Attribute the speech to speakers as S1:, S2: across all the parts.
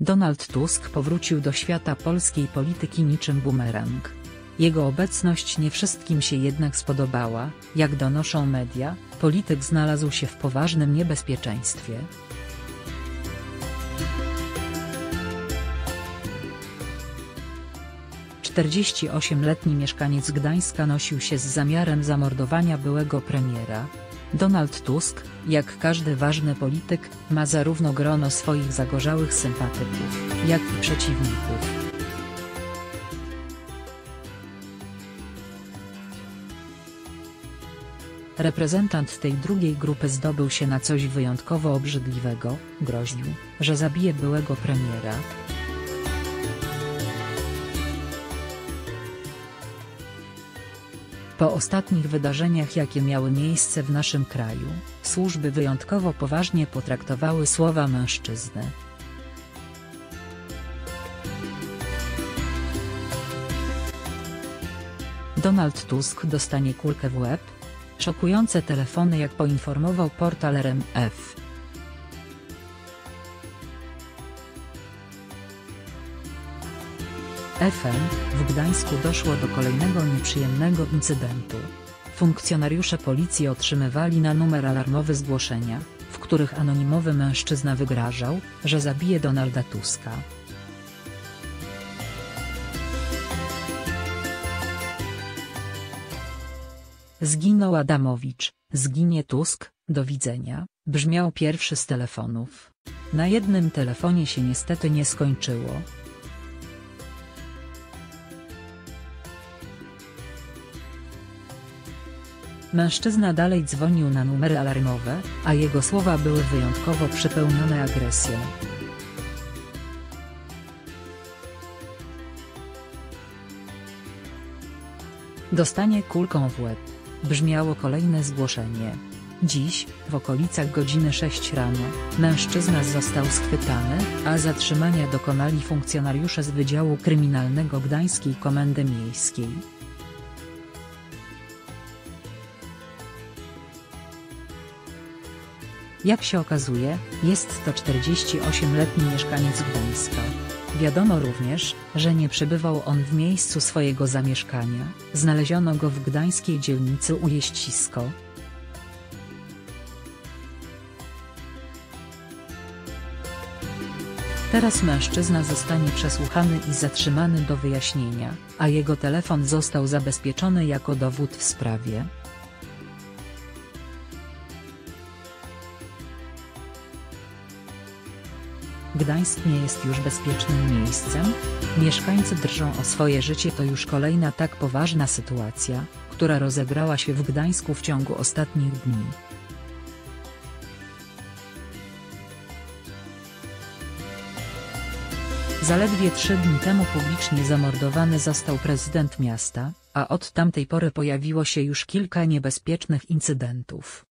S1: Donald Tusk powrócił do świata polskiej polityki niczym bumerang. Jego obecność nie wszystkim się jednak spodobała, jak donoszą media, polityk znalazł się w poważnym niebezpieczeństwie. Czterdzieści-ośmletni mieszkaniec Gdańska nosił się z zamiarem zamordowania byłego premiera. Donald Tusk, jak każdy ważny polityk, ma zarówno grono swoich zagorzałych sympatyków, jak i przeciwników. Reprezentant tej drugiej grupy zdobył się na coś wyjątkowo obrzydliwego, groził, że zabije byłego premiera. Po ostatnich wydarzeniach jakie miały miejsce w naszym kraju, służby wyjątkowo poważnie potraktowały słowa mężczyzny. Donald Tusk dostanie kulkę w łeb? Szokujące telefony jak poinformował portal RMF. FM, w Gdańsku doszło do kolejnego nieprzyjemnego incydentu. Funkcjonariusze policji otrzymywali na numer alarmowy zgłoszenia, w których anonimowy mężczyzna wygrażał, że zabije Donalda Tuska. Zginął Adamowicz, zginie Tusk, do widzenia, brzmiał pierwszy z telefonów. Na jednym telefonie się niestety nie skończyło. Mężczyzna dalej dzwonił na numery alarmowe, a jego słowa były wyjątkowo przepełnione agresją. Dostanie kulką w łeb. Brzmiało kolejne zgłoszenie. Dziś, w okolicach godziny 6 rano, mężczyzna został schwytany, a zatrzymania dokonali funkcjonariusze z Wydziału Kryminalnego Gdańskiej Komendy Miejskiej. Jak się okazuje, jest to 48-letni mieszkaniec Gdańska. Wiadomo również, że nie przebywał on w miejscu swojego zamieszkania, znaleziono go w gdańskiej dzielnicy Ujeścisko. Teraz mężczyzna zostanie przesłuchany i zatrzymany do wyjaśnienia, a jego telefon został zabezpieczony jako dowód w sprawie. Gdańsk nie jest już bezpiecznym miejscem? Mieszkańcy drżą o swoje życie to już kolejna tak poważna sytuacja, która rozegrała się w Gdańsku w ciągu ostatnich dni. Zaledwie trzy dni temu publicznie zamordowany został prezydent miasta, a od tamtej pory pojawiło się już kilka niebezpiecznych incydentów.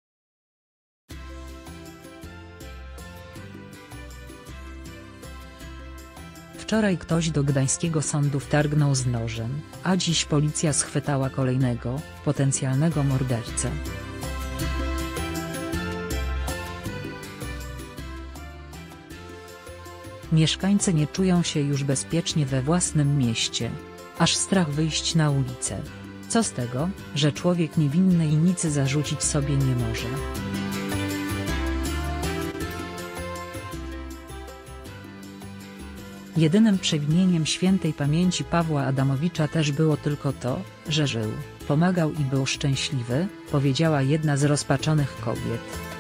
S1: Wczoraj ktoś do gdańskiego sądu wtargnął z nożem, a dziś policja schwytała kolejnego, potencjalnego mordercę. Mieszkańcy nie czują się już bezpiecznie we własnym mieście. Aż strach wyjść na ulicę. Co z tego, że człowiek niewinny i nic zarzucić sobie nie może. Jedynym przewinieniem świętej pamięci Pawła Adamowicza też było tylko to, że żył, pomagał i był szczęśliwy, powiedziała jedna z rozpaczonych kobiet.